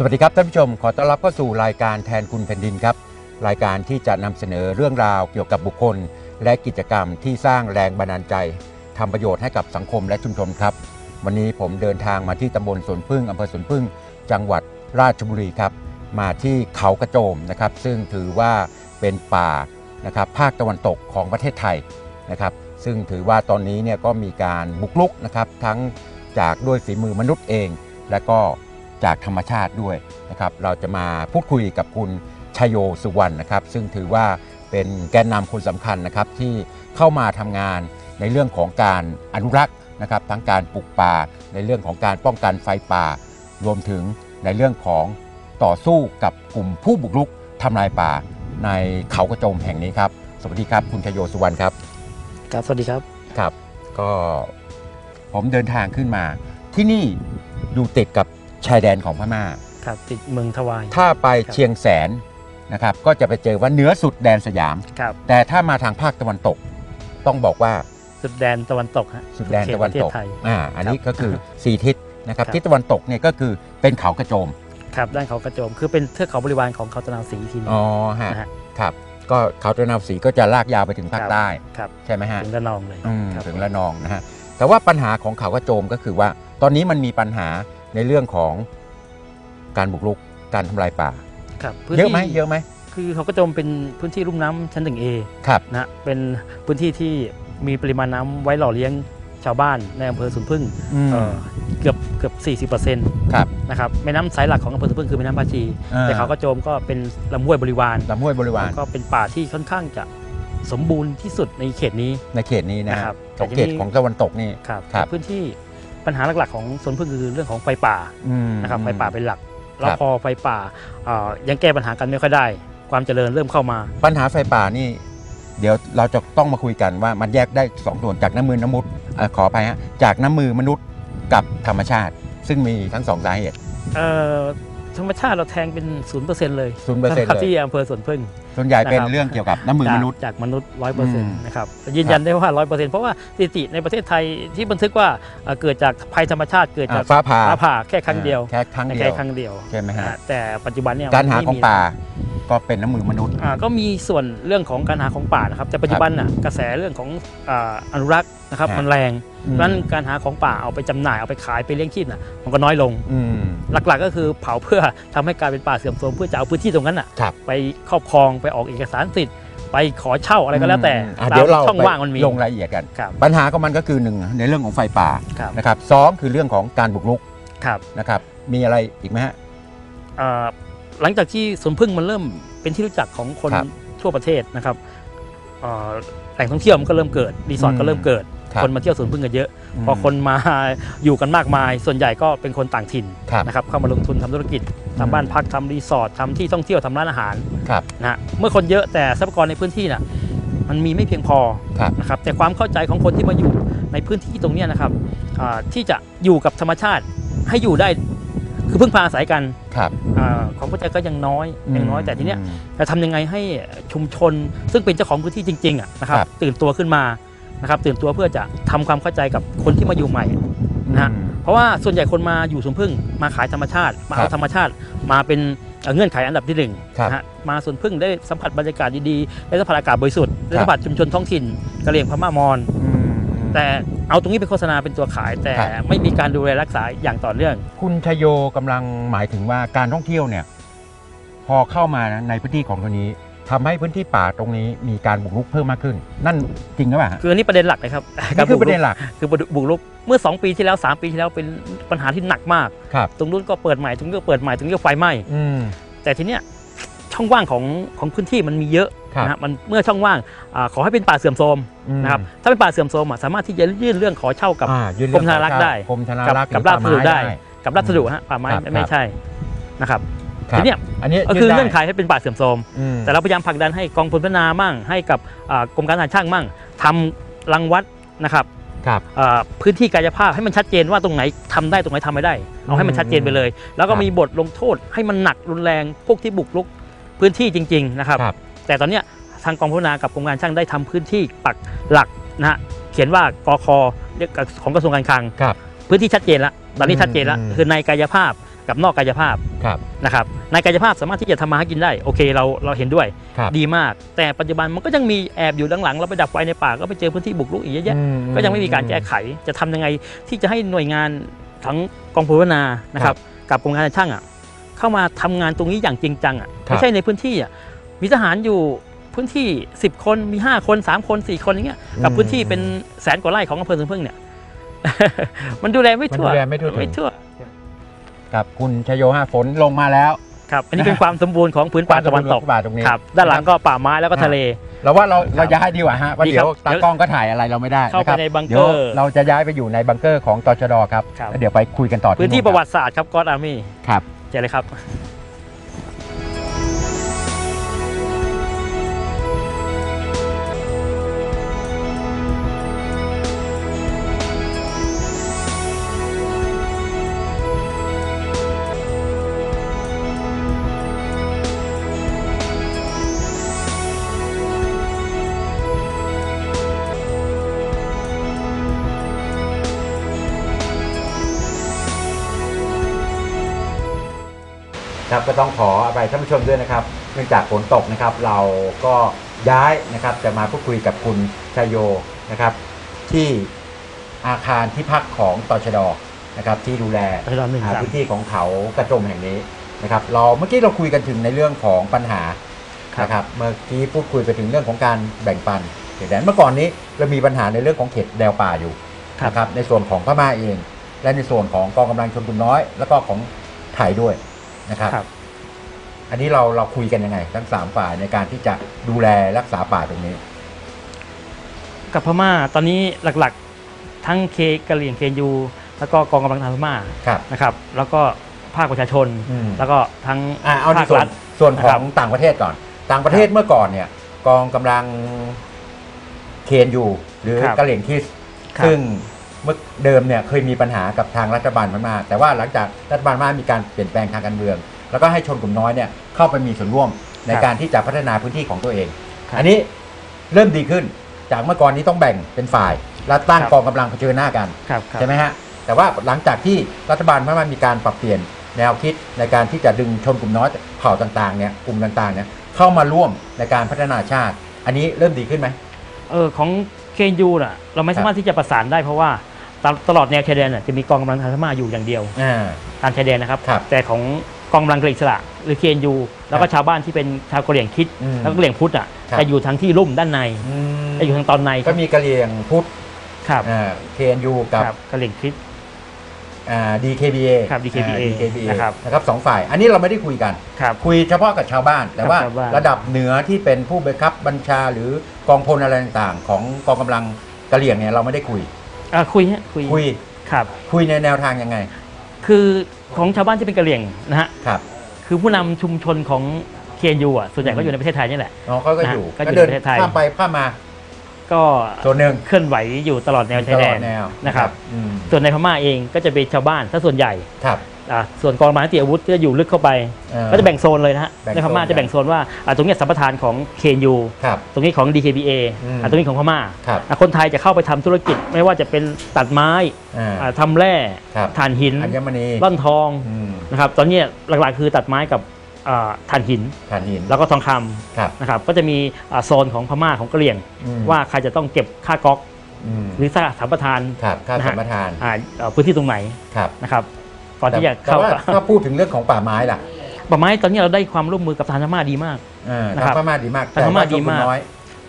สวัสดีครับท่านผู้ชมขอต้อนรับเข้าสู่รายการแทนคุณแผ่นดินครับ รายการที่จะนำเสนอเรื่องราวเกี่ยวกับบุคคล และกิจกรรมที่สร้างแรงบันดาลใจทำประโยชน์ให้กับสังคมและชุมชนครับ วันนี้ผมเดินทางมาที่ตำบลสวนพึ่งอำเภอสวนพึ่ง จังหวัดราชบุรีครับ มาที่เขากระโจมนะครับ ซึ่งถือว่าเป็นป่านะครับภาคตะวันตกของประเทศไทยนะครับ ซึ่งถือว่าตอนนี้เนี่ยก็มีการบุกรุกนะครับทั้งจากด้วยฝีมือมนุษย์เอง และก็ จากธรรมชาติด้วยนะครับ เราจะมาพูดคุยกับคุณชยโยสุวรรณนะครับ ซึ่งถือว่าเป็นแกนนำคนสำคัญนะครับที่เข้ามาทำงานในเรื่องของการอนุรักษ์นะครับ ทั้งการปลูกป่าในเรื่องของการป้องกันไฟป่า รวมถึงในเรื่องของต่อสู้กับกลุ่มผู้บุกรุกทำลายป่าในเขากระโจมแห่งนี้ครับ สวัสดีครับ คุณชยโยสุวรรณครับครับสวัสดีครับครับ ก็ผมเดินทางขึ้นมาที่นี่อยู่ติดกับ ชายแดนของพม่า ครับติดเมืองทวาย ถ้าไปครับ เชียงแสนนะครับก็จะไปเจอว่าเหนือสุดแดนสยาม ครับ แต่ถ้ามาทางภาคตะวันตก ต้องบอกว่าสุดแดนตะวันตกฮะสุดแดนเขตะวันประเทศตกไทย อ่าอันนี้ครับก็คือสี่ทิศนะครับครับ ทิศตะวันตกเนี่ยก็คือเป็นเขากระโจมครับด้านเขากระโจมคือเป็นเทือกเขาบริวารของเขาตะนาวศรีอีกทีหนึง อ๋อฮะนะฮะ ครับก็เขาตะนาวศรีก็จะลากยาวไปถึงภาคครับใต้ครับใช่ไหมฮะ ถึงระนองเลยอืมครับ ถึงละนองนะฮะ แต่ว่าปัญหาของเขากระโจมก็คือว่า ตอนนี้มันมีปัญหา ในเรื่องของการบุกรุกการทำลายป่า ครับพื้นเยอะที่ไหมเยอะไหม คือเขากระโจมเป็นพื้นที่ลุ่มน้ำชั้นหนึ่งเอครับนะฮะเป็นพื้นที่ที่มีปริมาณน้ำไว้หล่อเลี้ยงชาวบ้านในอำเภอสวนพึ่งอืม เอ่อเกือบเกือบ40%ครับ นะครับแม่น้ำสายหลักของอำเภอสวนพึ่งคือแม่น้ำพาชีแต่เขากระโจมก็เป็นลำห้วยบริวารลำห้วยบริวารก็เป็นป่าที่ค่อนข้างจะสมบูรณ์ที่สุดในเขตนี้ ในเขตนี้นะนะคครัรับบของแต่ทีเขนี้ตของตะวันตกนี่ ครับครับ พื้นที่ ปัญหาหลักๆของสวนพึ่งคือเรื่องของไฟป่าอืมนะครับไฟป่าเป็นหลักครับแล้วพอไฟป่าเอ่อยังแก้ปัญหากันไม่ค่อยได้ ความเจริญเริ่มเข้ามา ปัญหาไฟป่านี่เดี๋ยวเราจะต้องมาคุยกันว่ามันแยกได้สองส่วนจากน้ำมือน้ำมุดเอ่อขอไปฮะจากน้ำมือมนุษย์กับธรรมชาติ ซึ่งมีทั้งสองสาเหตุเอ่อ ธรรมชาติเราแทงเป็นศูนย์เปอร์เซ็นต์เลยศูนย์เปอร์เซ็นต์สำหรับเลยที่อำเภอสวนพึ่ง ส่วนใหญ่เป็นนะครับเรื่องเกี่ยวกับน้ำมือจากมนุษย์ จากมนุษย์ร้อยเปอร์เซ็นอืต์มนะครับยืนยันได้ว่าร้อยเปอร์เซ็นต์เพราะว่าสถิติในประเทศไทยที่บันทึกว่าเอ่อเกิดจากภัยธรรมชาติเกิดจากอ่าฟ้าผ่าฟ้าผ่าแค่ครั้งเดียวแค่ครั้งเดียแค่วครั้งเดียวใช่ไหมนะฮะฮะแต่ปัจจุบันเนี่ยการหามันของไม่มีป่า ก็เป็นน้ำมือมนุษย์ อ่าก็มีส่วนเรื่องของการหาของป่านะครับ แต่ปัจจุบันน่ะกระแสเรื่องของอาอนุรักษ์นะครับฮะมันแรงอืมเพราะฉะนั้นการหาของป่าเอาไปจำหน่ายเอาไปขายไปเลี้ยงชีพน่ะมันก็น้อยลง อืม หลักๆ ก็คือเผาเพื่อทำให้กลายเป็นป่าเสื่อมโทรมเพื่อจะเอาพื้นที่ตรงนั้นน่ะครับ ไปครอบครองไปออกเอกสารสิทธิ์ ไปขอเช่าอะไรก็แล้วแต่อะตาเดี๋ยวมเราช่องไปว่างมันมีลงรายละเอียดกัน ครับปัญหาของมันก็คือหนึ่งในเรื่องของไฟป่าครับ นะครับสองคือเรื่องของการบุกรุกครับนะครับ มีอะไรอีกไหมฮะอ่า หลังจากที่สวนพึ่งมันเริ่มเป็นที่รู้จักของคนครับทั่วประเทศนะครับอ่าแหล่งท่องเที่ยวมันก็เริ่มเกิดรีสอร์ทก็เริ่มเกิด ครับ คนมาเที่ยวสวนพึ่งกันเยอะ ม พอคนมา อยู่กันมากมาย ส่วนใหญ่ก็เป็นคนต่างถิ่นครับนะครับเข้ามาลงทุนทำธุรกิจอืมทำบ้านพักทำรีสอร์ททำที่ท่องเที่ยวทำร้านอาหารครับ นะฮะเมื่อคนเยอะแต่ทรัพยากรในพื้นที่น่ะมันมีไม่เพียงพอครับ นะครับแต่ความเข้าใจของคนที่มาอยู่ในพื้นที่ตรงเนี้ยนะครับอ่าที่จะอยู่กับธรรมชาติให้อยู่ได้ คือพึ่งพาอาศัยกันครับอาความเข้าใจก็ยังน้อยยังน้อยแต่ทีเนี้ยอืมจะทำยังไงให้ชุมชน ซึ่งเป็นเจ้าของพื้นที่จริงๆอะนะครับครับ ตื่นตัวขึ้นมานะครับตื่นตัวเพื่อจะทำความเข้าใจกับคนที่มาอยู่ใหม่นะฮะอืมเพราะว่าส่วนใหญ่คนมาอยู่สวนพึ่งมาขายธรรมชาติ มาครัเอาบธรรมชาติมาเป็นเอ่อเงื่อนไขอันดับที่หนึ่งครับนะฮะมาสวนพึ่งได้สัมผัสบรรยากาศดีๆได้สัมผัสอากาศบริสุทธิ์ได้สัมผัสชุมชนท้องถิ่นกะเหรี่ยงพม่ามอญอืม แต่เอาตรงนี้เป็นโฆษณาเป็นตัวขาย แต่ครับไม่มีการดูแลรักษาอย่างต่อเนื่อง คุณชโยกำลังหมายถึงว่าการท่องเที่ยวเนี่ยพอเข้ามาในพื้นที่ของตรงนี้ทำให้พื้นที่ป่าตรงนี้มีการบุกรุกเพิ่มมากขึ้น นั่นจริงหรือเปล่าฮะคืออันนี้ประเด็นหลักเลยครับนี่คือประเด็นหลักคือบุกรุกเมื่อ 2 ปีที่แล้ว 3 ปีที่แล้วเป็นปัญหาที่หนักมาก ครับตรงนู้นก็เปิดใหม่ตรงนี้ก็เปิดใหม่ตรงนี้ก็ไฟไหม้อืมแต่ทีเนี้ยช่องว่างของของพื้นที่มันมีเยอะครับนะฮะมันเมื่อช่องว่างอาขอให้เป็นป่าเสื่อมโทรมอืมนะครับถ้าเป็นป่าเสื่อมโทรมอะสามารถที่จะยื่นเรื่องขอเช่ากับอ่ายื่นกรมธนารักษ์ได้กรมธนากับรักษ์กับหอราชป่พัสดุไม้ได้กับรัฐสดุฮะป่าไม้ครับไม่ครับใช่นะครับครับทีเนี้ยอันนี้ก็คือยื่ได้เงื่อนไขให้เป็นป่าเสื่อมโทรมอืมแต่เราพยายามผลักดันให้กองทุนพัฒนามั่งให้กับอ่ากรมการทหารช่างมั่งทำรังวัดนะครับครับอ่าพื้นที่กายภาพให้มันชัดเจนว่าตรงไหนทำได้ตรงไหนทำไม่ได้ เอาให้มันชัดเจนไปเลย แล้วก็ครับมีบทลงโทษให้มันหนักรุนแรงพวกที่บุกรุกพื้นที่จริง ๆ นะครับครับ แต่ตอนเนี้ยทางกองพัฒนากับกรมการช่างได้ทำพื้นที่ปักหลักนะฮะเขียนว่ากคเรียกของกระทรวงการคลังครับพื้นที่ชัดเจนแล้วตอนนี้ชัดเจนแล้วอืมคือในกายภาพกับนอกกายภาพครับนะครับในกายภาพสามารถที่จะทำมาหากินได้โอเคเราเราเห็นด้วยครับดีมาก แต่ปัจจุบันมันก็ยังมีแอบอยู่หลังๆเราไปดับไฟในป่าก็ไปเจอพื้นที่บุกรุกอีกเยอะแยะอืก็ยังไม่มีการแก้ไขจะทำยังไงที่จะให้หน่วยงานทั้งกองพลพัฒนานะครับกับกรมการช่างอะเข้ามาทำงานตรงนี้อย่างจริงจังอะไม่ใช่ในพื้นที่อะ มีทหารอยู่พื้นที่ 10 คนมี 5 คน 3 คน 4 คนอย่างเงี้ยกับพื้นที่เป็นแสนกว่าไร่ของอำเภอสวนพึ่งเนี่ย มันดูแลไม่มันทั่วดูแลไม่ทั่วถึไม่งทั่วกับคุณชโยฮะฝนลงมาแล้ว ครับ อันนี้เป็นความสมบูรณ์ของพื้นป่าตะวันตกป่าตรงนี้ครับด้านหลังก็ป่าไม้แล้วก็ทะเล เราว่าเราเราย้ายดีกว่าฮะว่าะดีเดี๋ครัยวบตากล้องก็ถ่ายอะไรเราไม่ได้เข้าไปะครับในบังเกอร์เดี๋ยวเราจะย้ายไปอยู่ในบังเกอร์ของตชดครับครับแล้วเดี๋ยวไปคุยกันต่อพื้นที่คบประวัติศาสตร์ครับกอดอาร์มี่ครับ เจอเลยครับ ครับ ก็ต้องขออภัยท่านผู้ชมด้วยนะครับ เนื่องจากฝนตกนะครับ เราก็ย้ายนะครับจะมาพูดคุยกับคุณชายโยนะครับ ที่อาคารที่พักของตชดนะครับที่ดูแลตชดหนึ่งอ่าสามพื้นที่ของเขากระจมแห่งนี้นะครับ เราเมื่อกี้เราคุยกันถึงในเรื่องของปัญหาครับนะครับ เมื่อกี้พูดคุยไปถึงเรื่องของการแบ่งปันเขตแดนเมื่อก่อนนี้เรามีปัญหาในเรื่องของเขตแนวป่าอยู่ครับนะครับในส่วนของพม่าเอง และในส่วนของกองกำลังชนกลุ่มน้อย แล้วก็ของไทยด้วย นะครับ ครับ อันนี้เราเราคุยกันยังไง ทั้งสามฝ่ายในการที่จะดูแลรักษาป่าตรงนี้ กับพม่าตอนนี้หลักๆทั้งเคกะเหรี่ยงเคยูแล้วก็กองกำลังทหารพม่าครับ นะครับ แล้วก็ภาคประชาชน อืม แล้วก็ทั้งอ่าเอาในภาคส่วรันฐส่วนขนะอครังบ ต่างประเทศก่อน ต่างประเทศเมื่อก่อนเนี่ย กองกำลังเคนยูหรือครับกะเหลี่ยงคิส ครับ ซึ่ง เมื่อเดิมเนี่ยเคยมีปัญหากับทางรัฐบาลพม่าแต่ว่าหลังจากรัฐบาลพม่ามีการเปลี่ยนแปลงทางการเมือง แล้วก็ให้ชนกลุ่มน้อยเนี่ยเข้าไปมีส่วนร่วมในการที่จะพัฒนาพื้นที่ของตัวเองครับอันนี้เริ่มดีขึ้นจากเมื่อก่อนนี้ต้องแบ่งเป็นฝ่าย แล้วตั้งครับกองกำลังเผชิญหน้ากันครับครับใช่ไหมฮะแต่ว่าหลังจากที่รัฐบาลพม่ามีการปรับเปลี่ยนแนวคิดในการที่จะดึงชนกลุ่มน้อยเผ่าต่างๆเนี่ยกลุ่มต่างๆเนี่ยเข้ามาร่วมในการพัฒนาชาติ อันนี้เริ่มดีขึ้นไหมเออของ เคยูน่ะเราไม่สามารถที่จะประสานได้เพราะว่าตลตลอดแนวชายแดนน่ะจะมีกองกำลังทหารพม่าอยู่อย่างเดียวอ่า ตามชายแดนนะครับ ครับแต่ของกองกำลังกะเหรี่ยงอิสระ หรือเคยูแล้วก็ชาวบ้านที่เป็นชาวกะเหรี่ยงคิดอืมแล้วก็กะเหรี่ยงพุทธอะครับ จะอยู่ทางที่ลุ่มด้านในอืมจะอยู่ทางตอนในคก็รับมีกะเหรี่ยงพุทธครับอ่า KNU กับครับกะเหรี่ยงคิด อ่า DKBA ครับ DKBA อ่า DKBA นะครับนะครับสองฝ่าย อันนี้เราไม่ได้คุยกัน ครับ คุยเฉพาะกับชาวบ้าน แต่ว่าชาวบ้าน ระดับเหนือที่เป็นผู้บังคับบัญชาหรือกองพลอะไรต่างๆ ของกองกำลังกะเหรี่ยงเนี่ยเราไม่ได้คุย อ่าคุยฮะคุยคุยครับ คุยในแนวทางยังไงคือของชาวบ้านที่เป็นกะเหรี่ยงนะฮะครับคือผู้นำชุมชนของเคยูอะส่วนใหญ่ก็อยู่ในประเทศไทยนี่แหละ น้องเขาก็อยู่นะก็อยู่ก็เดินในประเทศไทย ข้ามไปข้ามมา ก็ส่วนหนึ่งเคลื่อนไหวอยู่ตลอดแนวชายตแดลอดนแนวนะครับอืมส่วนในพม่าเองก็จะเป็นชาวบ้านถ้าส่วนใหญ่ครับอ่าส่วนกองกำลังติอาวุธก็จะอยู่ลึกเข้าไปเอ่อก็จะแบ่งโซนเลยนะฮะแบ่งในพม่าโซนจะแบ่งโซนว่าอ่าตรงเนี้ยสัมปทานของเคยูครับตรงนี้ของ DKBA อืมอ่าตรงนี้ของพม่าครับอ่า คนไทยจะเข้าไปทำธุรกิจไม่ว่าจะเป็นตัดไม้อ่าอ่าทำแร่ครับถ่านหินอัญมณีร่อนทองอืมนะครับตอนเนี้ยหลักๆคือตัดไม้กับ อ่าถ่านหินถ่านหิน แล้วก็ทองคำครับนะครับก็จะมีอ่าโซนของพม่าของกะเหรี่ยง อืมว่าใครจะต้องเก็บค่าก๊อกอืมหรือค่าสัมปทานครับค่านะฮะสัมปทานอ่าเอ่อพื้นที่ตรงไหนครับนะครับก่อนแต่ที่จะแต่เข้าว่าถ้าพูดถึงเรื่องของป่าไม้ล่ะป่าไม้ตอนนี้เราได้ความร่วมมือกับทหารพม่าดีมาก เออนะครับทางพม่าดีมากทางพม่าแต่ว่ดีมากชนกลุ่น้อย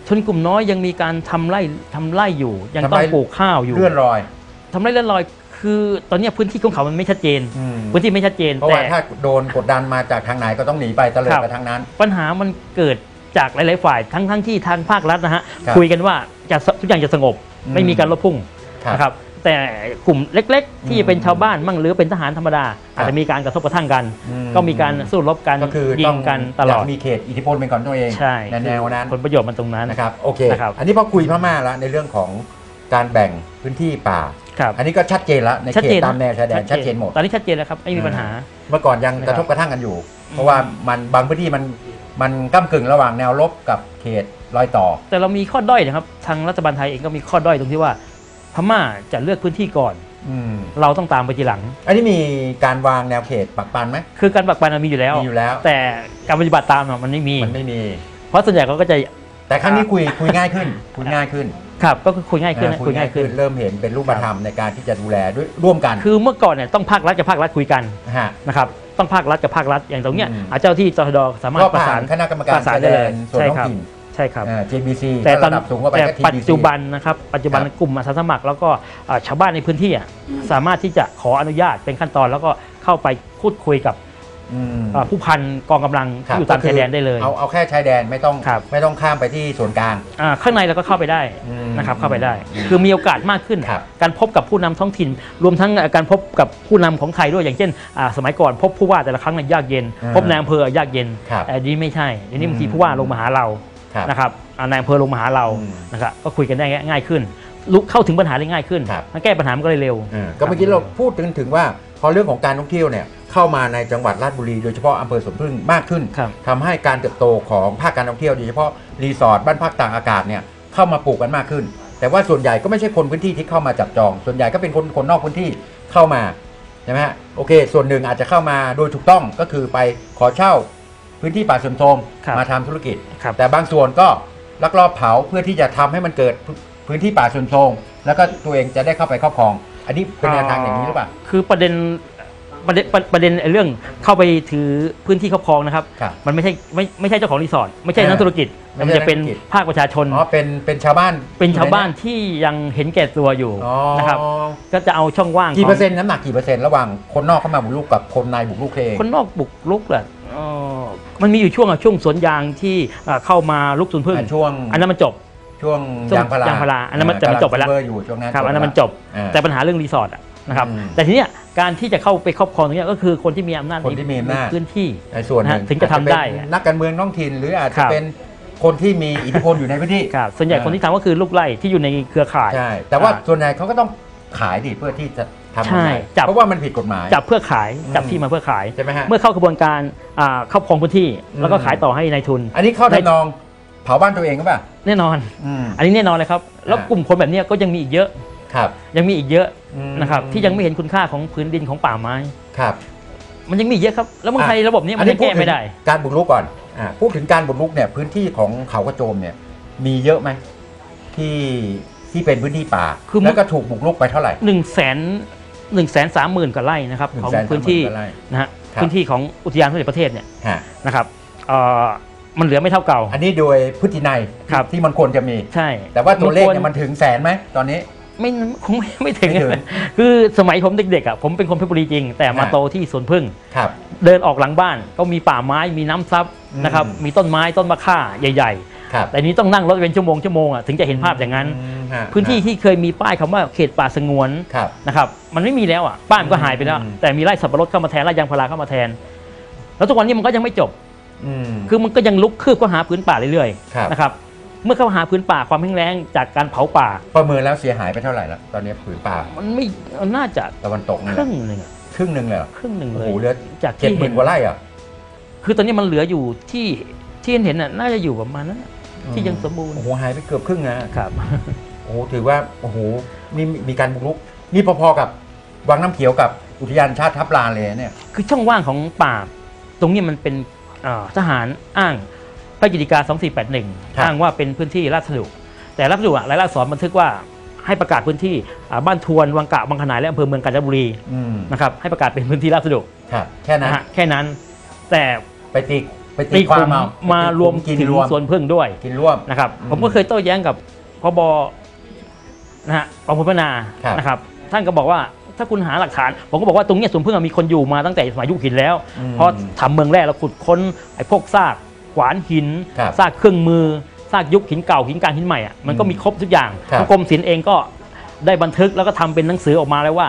ชนกลุ่มน้อยยังมีการทำไร่ทำไร่อยู่ ยังทำต้อไร่งปลูกข้าวอยู่เลื่อนรอย ทำไร่เลื่อนลอย คือตอนนี้พื้นที่ของเขามันไม่ชัดเจน อืม พื้นที่ไม่ชัดเจนเพราะแต่ ว่าถ้าโดนกดดันมาจากทางไหนก็ต้องหนีไปตะเลิดครับ ไปทางนั้น ปัญหามันเกิดจากหลาย ๆ ฝ่ายทั้งทั้งที่ทางภาครัฐนะฮะครับคุยกันว่าจะทุกอย่างจะสงบ อืม ไม่มีการลบพุ่งครับ นะครับแต่กลุ่มเล็ก ๆ ที่อืมเป็นชาวบ้านมั่งหรือเป็นทหารธรรมดา อาจจะมีการกระทบกระทั่งกัน อืก็มีการสู้รบกันก็คือยิต้องงกันตลอด ยากมีเขตอิทธิพลเป็นของตัวเองใช่ในแนวนั้นผลประโยชน์มันตรงนั้น นะครับโอเค นะครับ อันนี้พอคุยพม่าแล้วในเรื่องของการแบ่งพื้นที่ป่า ครับอันนี้ก็ชัดเจนแล้วในชัดเขเจตนตามแนวชายแดนชัดเจนหมด ตอนนี้ชัดเจนแล้วครับไม่มีปัญหา เมื่อก่อนยังนะครับกระทบกระทั่งกันอยู่อืมเพราะว่ามันบางพื้นที่มันมันก้ากึ่งระหว่างแนวรบกับเขตรอยต่อ แต่เรามีข้อด้อยนะครับ ทางรัฐบาลไทยเองก็มีข้อด้อยตรงที่ว่า พม่าจะเลือกพื้นที่ก่อนอืมเราต้องตามไปทีหลัง อันนี้มีการวางแนวเขตปักปันไหมคือการปักปันมันมีอยู่แล้ว มีอยู่แล้ว แต่การปฏิบัติตามอะมันไม่มี มันไม่มี เพเพราะส่วนใหญ่เขาก็จะแต่ครั้งนี้คุยคุยง่ายขึ้นคุยง่ายขึ้น ครับก็คือคุยง่ายขึ้นอ่นะคุยง่ายขึ้น เริ่มเห็นเป็นรูปธรรมในการที่จะดูแลด้วยร่วมกัน คือเมื่อก่อนเนี่ยต้องภาครัฐกับภาครัฐคุยกันฮะนะครับต้องภาครัฐกับภาครัฐอย่างตรงเนี้ยอืมอะเจ้าที่จทดสามารถก็ประผ่าสานนคณะกรรมการประสานชายแดได้เลยนส่วนใช่ท้องครับถิ่นใช่ครับอ่า JBC แต่ตอนระดับสูงก็ไปแต่ก็ปัจ TBC จุบันนะครับปัจจุบันครับกลุ่มอาสาสมัคร แล้วก็อ่าชาวบ้านในพื้นที่อะสามารถที่จะขออนุญาตเป็นขั้นตอนแล้วก็เข้าไปพูดคุยกับ อืมอ่าผู้พันกองกำลังครับที่อยู่ตามก็คือชายแดนได้เลย เอาเอาแค่ชายแดนไม่ต้องครับ ไม่ต้องข้ามไปที่ส่วนกลาง อ่าข้างในเราก็เข้าไปได้อืมนะครับเข้าไปได้อืมคือมีโอกาสมากขึ้น ครับ การพบกับผู้นำท้องถิ่น รวมทั้งการพบกับผู้นำของไทยด้วยอย่างเช่นอ่าสมัยก่อนพบผู้ว่าแต่ละครั้งเนี่ยยากเย็นอ่าพบนายอำเภอยากเย็นครับแต่อันนี้ไม่ใช่อันนี้บางทีอืมผู้ว่าลงมาหาเราครับนะครับอ่านายอำเภอลงมาหาเราอืมนะครับก็คุยกันได้ง่ายขึ้นลุกเข้าถึงปัญหาได้ง่ายขึ้นครับมันแก้ปัญหามันก็เลยเร็ว อ่าก็เมื่อกี้เราพูดถึงถึงว่า พอเรื่องของการท่องเที่ยวเนี่ยเข้ามาในจังหวัดราชบุรีโดยเฉพาะอำเภอสวนพึ่งมากขึ้นครับทำให้การเติบโตของภาคการท่องเที่ยวโดยเฉพาะรีสอร์ทบ้านพักต่างอากาศเนี่ยเข้ามาปลูกกันมากขึ้น แต่ว่าส่วนใหญ่ก็ไม่ใช่คนพื้นที่ที่เข้ามาจับจอง ส่วนใหญ่ก็เป็นคนคนนอกพื้นที่เข้ามาใช่ไหมฮะโอเค ส่วนหนึ่งอาจจะเข้ามาโดยถูกต้องก็คือไปขอเช่าพื้นที่ป่าเสื่อมโทรมครับมาทำธุรกิจครับแต่บางส่วนก็ลักลอบเผาเพื่อที่จะทำให้มันเกิดพื้นที่ป่าเสื่อมโทรมแล้วก็ตัวเองจะได้เข้าไปครอบครองอันนี้เป็นแนวทางอย่างนี้หรือเปล่า คือประเด็นประเด็นประประเด็นไอ้เรื่องเข้าไปถือพื้นที่ครอบครองนะครับ ครับมันไม่ใช่ไม่ไม่ใช่เจ้าของรีสอร์ทไม่ใช่อ่านักธุรกิจไม่มันใช่จะเป็นนักธุรกิจ ภาคประชาชน อ๋อเป็นเป็นชาวบ้านเป็นชาวบ้านอยู่ใที่ยังเห็นแก่ตัวอยู่อ๋อนะครับ ก็จะเอาช่องว่างกี่ขเปอองร์เซ็นต์น้ำหนักกี่เปอร์เซ็นต์ระหว่างคนนอกเข้ามาบุกรุกกับคนในบุกรุกเอง คนนอกบุกลุกแหละเอ่อมันมีอยู่ช่วงอะช่วงสวนยางที่เอ่อเข้ามาลุกสวนพึ่งอ่าช่วง อันนั้นมันจบ ช่วงช่วงยางพารายางพาราอันนั้นมันจะมันจบไปแล้วกำง fever อยู่ช่วงนั้นครับอันนั้นมันจบอ่าแต่ปัญหาเรื่องรีสอร์ทอะนะครับอืมแต่ทีเนี้ยการที่จะเข้าไปครอบครองตรงเนี้ยก็คือคนที่มีอำนาจคนที่มีอำนาจในพื้นที่ในส่วนหนึ่งนะฮะถึงจะทำได้อาจเป็นนักการเมืองท้องถิ่นหรืออาจคจะรับเป็นคนที่มีอิทธิพลอยู่ในพื้นที่ครับส่วนใหญ่อ่าคนที่ทำก็คือลูกไล่ที่อยู่ในเครือข่ายใช่แต่ว่าอ่าส่วนใหญ่เขาก็ต้องขายดิเพื่อที่จะทำใช่กำไรจับเพราะว่ามันผิดกฎหมาย จับเพื่อขายอืมจับที่มาเพื่อขายใช่ไหมฮะเมื่อเข้ากระบวนการอ่าครอบครองพื้นที่อืมแล้วก็ขายต่อให้นายทุน อันนี้เข้าในทำนอง เผาบ้านตัวเองก็ป่ะแน่นอน อืม อันนี้แน่นอนเลยครับ แล้วอ่ากลุ่มคนแบบเนี้ยก็ยังมีอีกเยอะ ครับยังมีอีกเยอะอืมนะครับที่ยังไม่เห็นคุณค่าของพื้นดินของป่าไม้ ครับ มันยังมีอีกเยอะครับ แล้วเมืองไทยระบบเนี้ยมันยังพูแก้ไม่ได้ถึงการบุกรุกก่อนอ่าพูดถึงการบุกรุกเนี่ยพื้นที่ของเขากระโจมเนี่ยมีเยอะไหมที่ที่เป็นพื้นที่ป่าคือ แล้วก็ถูกบุกรุกไปเท่าไหร่1นึ่งแสนหนึ่งแสนสามหมื่นกว่าไร่นะครับของ130,000พื้นที่กว่าไร่ นะฮะครับ พื้นที่ของอุทยานสมเด็จพระเทพเนี่ยฮะนะครับเอ่อ มันเหลือไม่เท่าเก่า อันนี้โดยพฤตินัยครับ ที่มันควรจะมี ใช่แต่ว่าตัวเลขเนี่ยควรมันถึงแสนไหมตอนนี้ ไม่คงไม่ไม่ถึง ไม่ถึง คือสมัยผมเด็กๆอะผมเป็นคนเพชรบุรีจริง แต่มาฮะโตที่สวนพึ่ง ครับ เดินออกหลังบ้านก็มีป่าไม้มีน้ำซับอืม นะครับมีต้นไม้ต้นมะค่าใหญ่ครับๆ แต่นี้ต้องนั่งรถเป็นชั่วโมงชั่วโมงอะถึงจะเห็นภาพอย่างนั้นอืมฮะพื้นที่ที่เคยมีป้ายคำว่าเขตป่าสงวน ครับ นะครับมันไม่มีแล้วอะป้ายมันก็หายไปแล้ว อืม แต่มีไร่สับปะรดเข้ามาแทนไร่ยางพาราเข้ามาแทน แล้วทุกวันนี้มันก็ยังไม่จบ อืมคือมันก็ยังลุกคืบเข้าหาพื้นป่าเรื่อยครับ ๆนะครับเมื่อเข้าหาพื้นป่าความแห้งแล้งจากการเผาป่า ประเมินแล้วเสียหายไปเท่าไหร่แล้วตอนนี้ผืนป่ามันไม่น่าจะตะวันตกนี่คแหละรึ่งหนึ่งอะครึ่งหนึ่งเลยเหรอครึ่งหนึ่งโอ้เลโหย เหลือจากเจ็ดที่หเห็มื่นน กว่าไร่อะ คือตอนนี้มันเหลืออยู่ที่ที่เห็นน่ะน่าจะอยู่ประมาณนั้นน่ะที่ยังสมบูรณ์โอ้โหหายไปเกือบครึ่งนะครับ โอ้โหถือว่าโอ้โหมีมีการบุกรุก นี่พอๆกับวังน้ำเขียวกับอุทยานชาติทับลานเลยเนี่ย คือช่องว่างของป่า ตรงนี้มันเป็นเอ่อ ทหารอ้างพระกิติกา 2481 อ้างว่าเป็นพื้นที่ราชสดุแต่ราชสดุอะรายลักษณ์อักษรบันทึกว่าให้ประกาศพื้นที่อ่าบ้านทวนวังกะบางขนายและอำเภอเมืองกาญจนบุรีอืมนะครับให้ประกาศเป็นพื้นที่ราชสดุครับแค่นั้นนะฮะแค่นั้น แต่ไปตีไปตีตีคคุวามมเอามารวมกินถึงรวมสวนพึ่งด้วยกินร่วมนะครับอืมผมก็เคยโต้แย้งกับพบนะฮะกองพลพนาครับนะครับ ท่านก็บอกว่า ถ้าคุณหาหลักฐาน ผมก็บอกว่าตรงเนี้ยสวนพึ่งอะมีคนอยู่มาตั้งแต่สมัยยุคหินแล้วมเพราะทำเมืองแรกเราขุดค้นไอ้พวกซากขวานหินครับซากเครื่องมือซากยุคหินเก่าหินกลางหินใหม่อะมันก็อืมมีครบทุกอย่างครับ ทางกรมศิลป์เองก็ได้บันทึกแล้วก็ทำเป็นหนังสือออกมาแล้วว่า